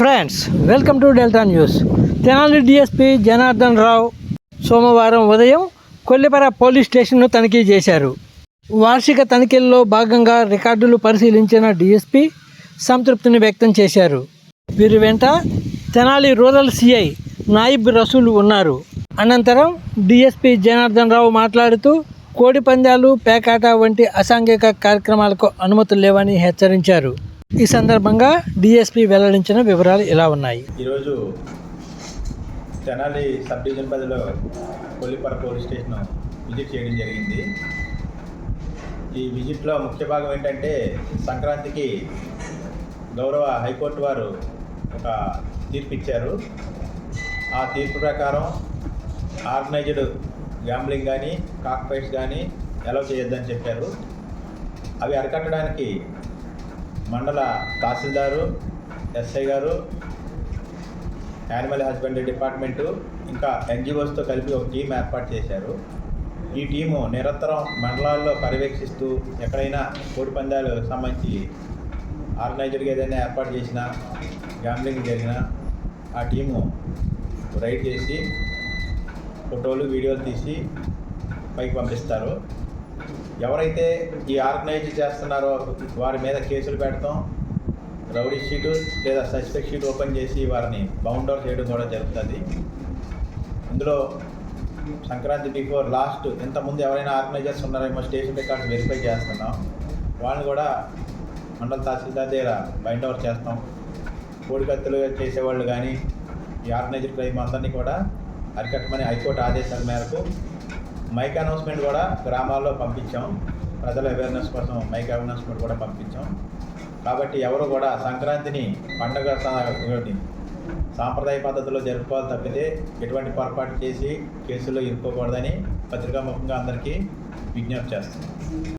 Friends welcome to Delta news. Tenali DSP Janardhan Rao సోమవారం ఉదయం Kollipara police స్టేషన్ను తనిఖీ చేశారు. వార్షిక తనిఖీల్లో భాగంగా రికార్డులు పరిశీలించిన డిఎస్పీ సంతృప్తిని వ్యక్తం చేశారు. వీరి వెంట తెనాలి రూరల్ సిఐ నాయిబ్ రసూల్ ఉన్నారు. అనంతరం డిఎస్పి జనార్దన్ రావు మాట్లాడుతూ కోడి పందాలు పేకాట వంటి అసాంఘిక కార్యక్రమాలకు అనుమతులు లేవని హెచ్చరించారు. ఈ సందర్భంగా డిఎస్పీ వెల్లడించిన వివరాలు ఇలా ఉన్నాయి. ఈరోజు తెనాలి సబ్ డివిజన్ పరిధిలో కొల్లిపర పోలీస్ స్టేషన్ విజిట్ చేయడం జరిగింది. ఈ విజిట్లో ముఖ్య భాగం ఏంటంటే సంక్రాంతికి గౌరవ హైకోర్టు వారు ఒక తీర్పు ఇచ్చారు. ఆ తీర్పు ప్రకారం ఆర్గనైజ్డ్ గ్యాంబ్లింగ్ కానీ కాక్ ఫైట్స్ కానీ ఎలా చేయొద్దని చెప్పారు. అవి అరికట్టడానికి మండల తహసీల్దారు ఎస్ఐ గారు యానిమల్ హస్బెండరీ డిపార్ట్మెంటు ఇంకా ఎన్జిఓస్తో కలిపి ఒక టీం ఏర్పాటు చేశారు. ఈ టీము నిరంతరం మండలాల్లో పర్యవేక్షిస్తూ ఎక్కడైనా కోడి పందాలు సంబంధించి ఆర్గనైజర్గా ఏదైనా ఏర్పాటు చేసినా గ్యాంబ్లింగ్ జరిగినా ఆ టీము రైడ్ చేసి ఫోటోలు వీడియోలు తీసి పైకి పంపిస్తారు. ఎవరైతే ఈ ఆర్గనైజ్ చేస్తున్నారో వారి మీద కేసులు పెడతాం రౌడీ షీటు లేదా సస్పెక్ట్ షీట్ ఓపెన్ చేసి వారిని బౌండర్ చేయడం కూడా జరుగుతుంది. ఇందులో సంక్రాంతి బిఫోర్ లాస్ట్ ఇంతకుముందు ఎవరైనా ఆర్గనైజర్స్ ఉన్నారేమో స్టేషన్ రికార్డ్స్ వెరిఫై చేస్తున్నాం. వాళ్ళని కూడా మండల తహసీల్దార్ దగ్గర బైండ్ ఓవర్ చేస్తాం. కోడికత్తులు చేసేవాళ్ళు కానీ ఈ ఆర్గనైజర్ క్రైమ్ అందరినీ కూడా అరికట్టమని హైకోర్టు ఆదేశాల మేరకు మైక్ అనౌన్స్మెంట్ కూడా గ్రామాల్లో పంపించాం. ప్రజల అవేర్నెస్ కోసం మైక్ అనౌన్స్మెంట్ కూడా పంపించాం. కాబట్టి ఎవరు కూడా సంక్రాంతిని పండగ సాంప్రదాయ పద్ధతిలో జరుపుకోవాలి తప్పితే ఎటువంటి పొరపాటు చేసి కేసుల్లో ఇరుక్కోకూడదని పత్రికాముఖంగా అందరికీ విజ్ఞప్తి చేస్తున్నాం.